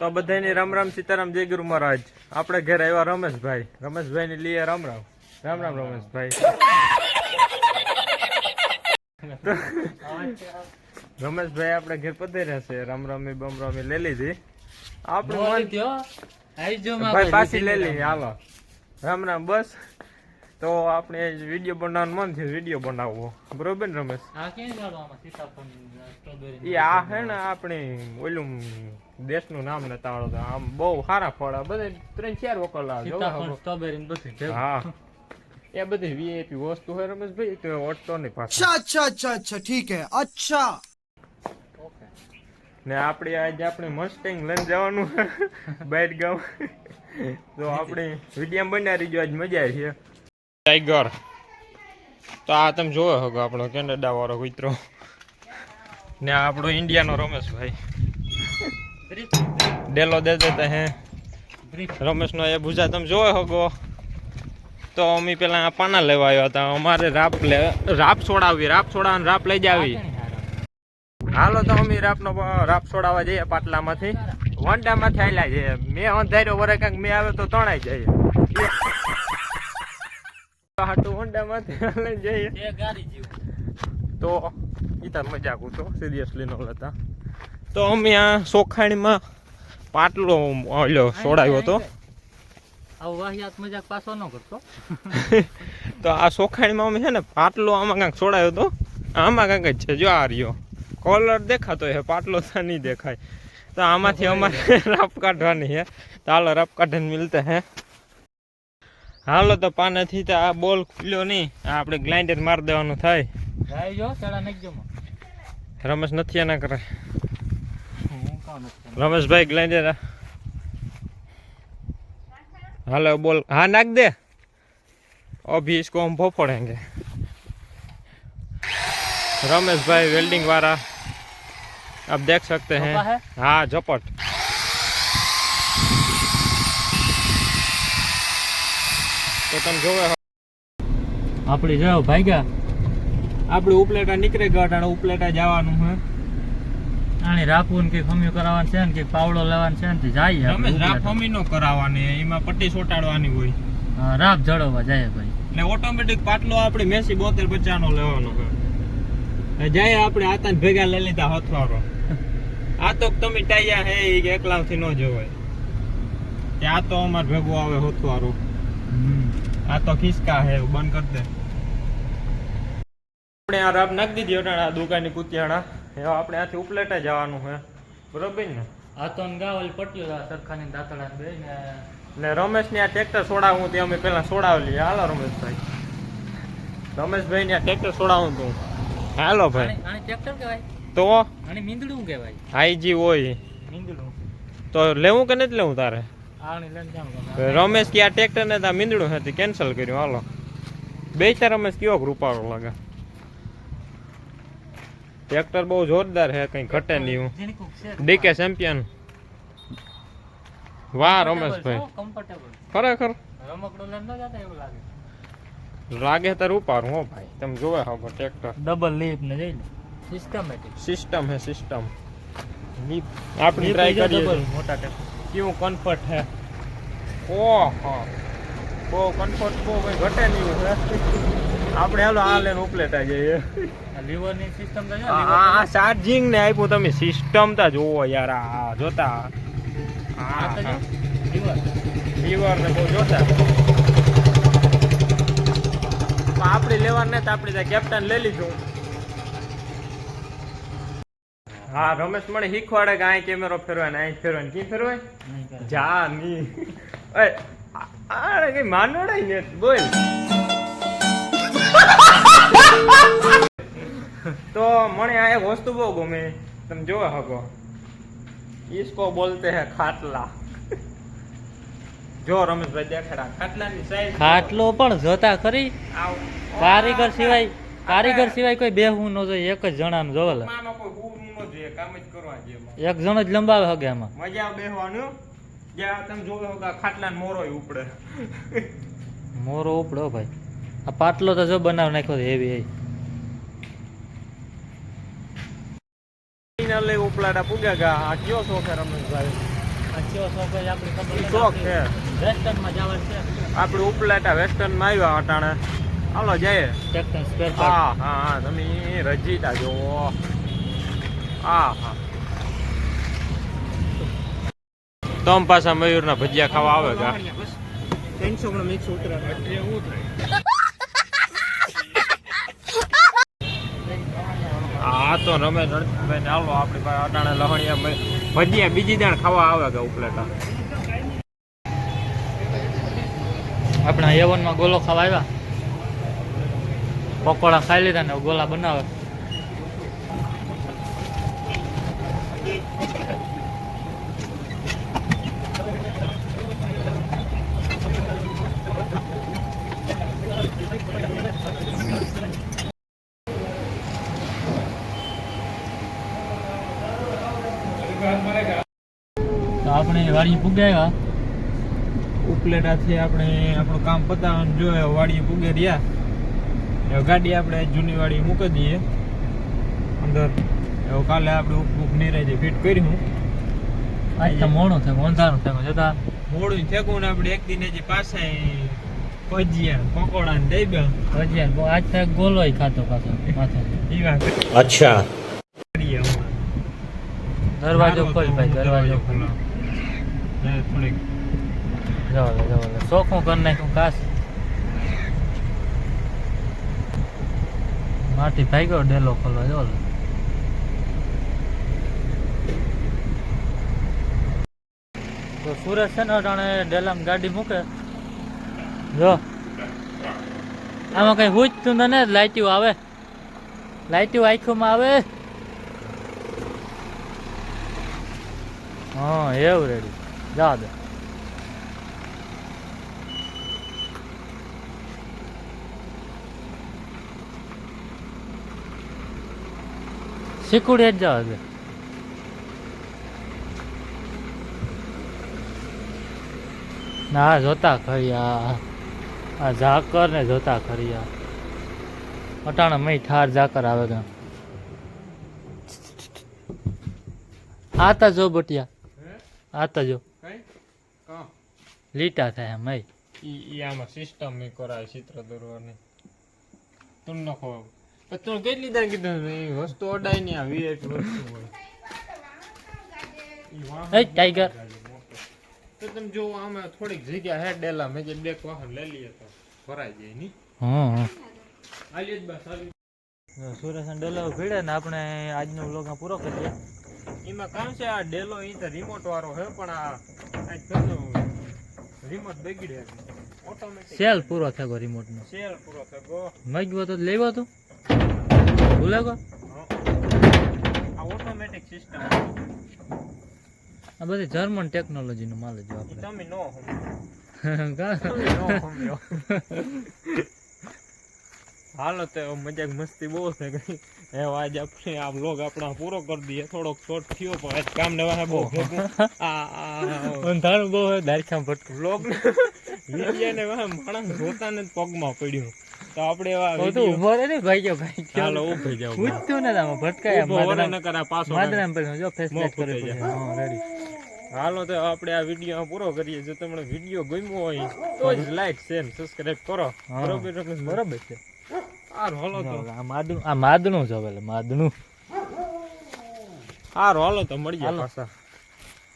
તો બધાની રામ રામ સીતારામ જય ગુરુ મહારાજ. આપણે ઘેર આવ્યા રમેશભાઈ. રમેશભાઈ ની લઈએ રામ રામ રામ રામ રમેશભાઈ. રમેશભાઈ આપણે ઘેર પધાર્યા છે. રામ રામી બમ રામી લઈ લીધી. આપણું મન પાછી લઈ લઈએ. હાલો. રામ રામ બસ. તો આપણે વીડિયો બનાવવાનું મન થયું વીડિયો બનાવવો. બરોબર ને રમેશ? એ આ હે ને આપણે ઓલું દેશનું નામ નતાળો તો આમ બહુ સારા ફળ બધે ત્રણ ચાર વકલ સ્ટ્રોબેરી બધું હા. એ બધી વીઆઈપી વસ્તુ હોય રમેશભાઈ તો ઓટો ની પાસે અચ્છા અચ્છા અચ્છા ઠીક હે. અચ્છા. ને આપણે આજે આપણે મસ્ટિંગ લઈને જવાનું બાઈટ ગામ તો આપણે વીડિયો બનાવી જો આજ મજા આવી ટાઈગર તો આ તમે જોયો હગો આપણો કેનેડા વાળો કૂતરો. ને આપણો ઇન્ડિયાનો રમેશભાઈ. ડેલો દે દેતા હે. રમેશનો એ ભૂજા તમે જોયો હગો. તો અમે પેલા આ પાના લેવા આવ્યા હતા. અમારે રાપ લે રાપ છોડાવી રાપ છોડાવવાની રાપ લઈ જાવી. હાલો તો અમે રાપનો રાપ છોડાવવા જઈએ પાટલામાંથી. વંડામાંથી આયલા છે. મેં અંધાર્યો વરે કાંક મેં આવે તો તણાઈ જઈએ. હાટું વંડામાંથી જઈએ. તો ઈ તાર મજાક હતો સિરિયસલી નો લેતા. તો અમે આ સોખાણીમાં પાટલો ઓલો સોડાયો હતો. તો આ સોખાણીમાં અમે છે ને પાટલો આમાં કાંઈક સોડાયો હતો. આમાં કાંઈક જ છે જો આ રહ્યો. કોલર દેખાતો હે પાટલો તો નહીં દેખાય. તો આમાંથી અમારે રાપ કાઢવાની છે તો હાલો રાપ કાઢીને મિલતા હે. હાલો તો પાનેથી તો આ બોલ ખુલ્યો નહીં. આપણે ગ્લાઇન્ડર મારી દેવાનું થાય. રમેશ નથી એના કરે રમેશભાઈ ગ્લાઇન્ડર હાલો બોલ हाँ नाक दे अभी इसको हम फोड़ेंगे रमेश भाई वेल्डिंग वाला आप देख सकते हैं झोपा है? हाँ झपट તો તમે જોવે આપડી જો ભાગ્યા આપણે ઉપલેટા નીકળે ગાઢ ઉપલેટા જવાનું હે આની રાખવું ને કે ખમ્યું કરાવવાનું છે ને કે પાવડો લેવાનું છે ને જાય અમે રાખ. અમી નો કરાવવાની એમાં પટ્ટી સોટાડવાની હોય. રાપ જળવવા જાય ભાઈ. ને ઓટોમેટિક પાટલો આપણે મેસી બોતેર પચાનો લેવાનો છે જાય આપણે આતા ભેગા લઈ લીધા હથવારો. આ તો તમે ટાયા હે એ કે એકલાથી ન જોવાય. આ તો અમાર ભેગું આવે હથવારો. આ તો ખિસકા હે બંધ કરી દે. આપણે આ રાબ નાખી દીધી દુકાનની કુતિયાણા. હવે આપણે આથી ઉપલેટે જવાનું છે બરોબર ને? આ તો ગાવલ પટ્યો સરખાની દાંતડા બે ને ને રમેશ ને આ ટ્રેક્ટર છોડાવું તે અમે પેલા લઈએ. હાલો રમેશભાઈ. રમેશભાઈ ને આ ટ્રેક્ટર છોડાવું તું. હાલો ભાઈ. આની ટ્રેક્ટર કહેવાય તો? આને મીંદડું કહેવાય આઈજી હોય. મીંદડું. તો લેવું કે નથી લેવું તારે? રમેશ કે આ ટ્રેક્ટર ને ત્યાં મીંદડું હતી કેન્સલ કર્યું. હાલો. બે ચાર રમેશ કેવો રૂપાળો લાગે? ટ્રેક્ટર બહુ જોરદાર છે કઈ ઘટે નહીં ડીકે ચેમ્પિયન વાહ રમેશભાઈ કમ્ફર્ટેબલ ખરેખર. રમકડો લઈને ન જતા એવું લાગે. લાગે તાર ઉપાડું હો ભાઈ. તમે જોવે હો ટ્રેક્ટર ડબલ લીપ ને જઈ લે સિસ્ટમેટિક સિસ્ટમ હે સિસ્ટમ આપણે ટ્રાય કરીએ મોટા ટ્રેક્ટર કેવું કમ્ફર્ટ હે ઓહો. બહુ કમ્ફર્ટ બહુ કઈ ઘટે નહીં હે આપણે હાલો આ લઈને ઉપલેટા જઈએ. આ લીવરની સિસ્ટમ તો આ ચાર્જિંગ ને આપ્યું તમે સિસ્ટમ તો જોવો યાર આ જોતા. આ લીવર. લીવર ને બહુ જોતા. તો આપણે લેવાનું ને તો આપણે ત્યાં કેપ્ટન લઈ લીધું. હા રમેશ મને શીખવાડે કે અહીં કેમેરો ફેરવાય ને અહીં ફેરવાય કેમ ફેરવાય? જા ની. અરે આ કઈ માનવડાય ને બોલ. તો મને આ એક વસ્તુ બહુ ગમે. તમે જોવા હકો ઈસકો બોલતે હે ખાટલા. જો રમેશભાઈ દેખાડા ખાટલાની સાઈઝ ખાટલો પણ જોતા ખરી. કારીગર સિવાય કારીગર સિવાય કોઈ બેહવું ન જોઈએ એક જ જણાને જોવે એક જણ જ લંબાવે હગે એમાં મજા બેહવાનું. જ્યાં તમે જોવે ખાટલા મોરો ઉપડે. મોરો ઉપડો ભાઈ. આ પાટલો તો જો બનાવ નાખ્યો હેવી ફાઇનલી ઉપલાડા પૂગ્યા ગયા. આ કયો શોખ છે રમેશભાઈ? આ કયો શોખ હોય આપણી ખબર શોખ છે. વેસ્ટર્નમાં જવાનું છે. આપણે ઉપલેટા વેસ્ટર્નમાં આવ્યા અટાણે. હાલો જઈએ. ટેક્ટન સ્પેર હા હા હા તમે રજીતા જોવો હા હા. તમ પાછા મયુરના ભજીયા ખાવા આવે કા? હા તો રમે રણજીતભાઈ ને હાલો, આપણી પાસે અટાણે લહણિયા ભજીયા, બીજી દાણ ખાવા આવે કે ઉપલેટા? આપણા યવનમાં ગોલો ખાવા આવ્યા. પકોડા ખાઈ લીધા ને ગોલા બનાવે આપણે વાડી પુગાવ્યા ઉપલેટાથી આપણે આપણું કામ પતાવવાનું જોઈએ વાડી પુગે રહ્યા. ગાડી આપણે જૂની વાડી મૂકી દઈએ. અંદર એવું કાલે આપણે ઉપભૂખ નીરાજે ફિટ કર્યું. આજ તો મોડું થયું અંધારું થયું જતા મોડું થયું ને આપણે એક દિન જે પાસે અચ્છા. દરવાજો ખોલ ભાઈ દરવાજો ખોલો. થોડીક. જવા જવા ચોખ્ખું કરી નાખ્યું કાસ માટી ભાગ્યો, ડેલો ખોલવા જો લે. તો સુરત છે ને, અટાણે ડેલામાં ગાડી મૂકે. જો. આમાં કઈ હુજતું તો ને લાઈટ્યું આવે. લાઈટ્યું આંખોમાં આવે. હા, એવું રેડી. જા દે શીકુડી જ જવા દે ના જોતા ખરી આ ઝાકર ને જોતા ખરી આ અટાણા મય ઠાર ઝાકર આવે ગા આતા જો બટિયા આતા જો લીટા થાય મય ઈ ઈ આમાં સિસ્ટમ મે કરાય ચિત્ર દોરવાની. તું નખો પણ તું કેટલી દાન કીધું એ વસ્તુ અડાય ને આ વીએટ વસ્તુ હોય. એ ટાઈગર તો તમે જો આમાં થોડીક જગ્યા હે ડેલા મેં જે બે વાહન લઈ લઈએ તો ભરાઈ જાય ની. હા આલી જ બસ આલી સુરેશ ડેલો ભીડે ને આપણે આજનો વ્લોગ પૂરો કરીએ. એમાં કામ છે આ ડેલો અહીં તો રિમોટ વાળો હે પણ આ આજ રિમોટ બગડે ઓટોમેટિક સેલ પૂરો થયો રિમોટ નો. સેલ પૂરો થયો. મગ્યો તો લેવો તો. ભૂલે ગયો આ ઓટોમેટિક સિસ્ટમ આ બધી જર્મન ટેકનોલોજીનો માલ જ આપણે તમે નો કા? સમજો હાલો તો મજાક મસ્તી બહુ છે કઈ એ આજ આપણે આ વ્લોગ આપણા પૂરો કરી દઈએ. થોડોક શોર્ટ થયો પણ આજ કામ ને વાહે બહુ. અંધારું બહુ દારખામ ભટકું. વ્લોગ વિડિયા ને વાહે માણસ જોતા ને પગમાં પડ્યું. તો આપણે એવા તો ઊભો રે ને ભાઈ ગયો ભાઈ. હાલો ઊભી જાવ પૂછતું ને તમે ભટકાય. ઊભો ન કરા પાછો માદરામ પર જો ફેસ મોં કરે હા રેડી હાલો તો આપણે આ વીડિયો પૂરો કરીએ. જો તમને વીડિયો ગમ્યો હોય તો જ લાઈક શેર સબસ્ક્રાઇબ કરો. બરોબર બરોબર છે. હારું રોલો તો. આ માદનું આ માદનું છે માદનું હાલો તો મળી જાય પાછા.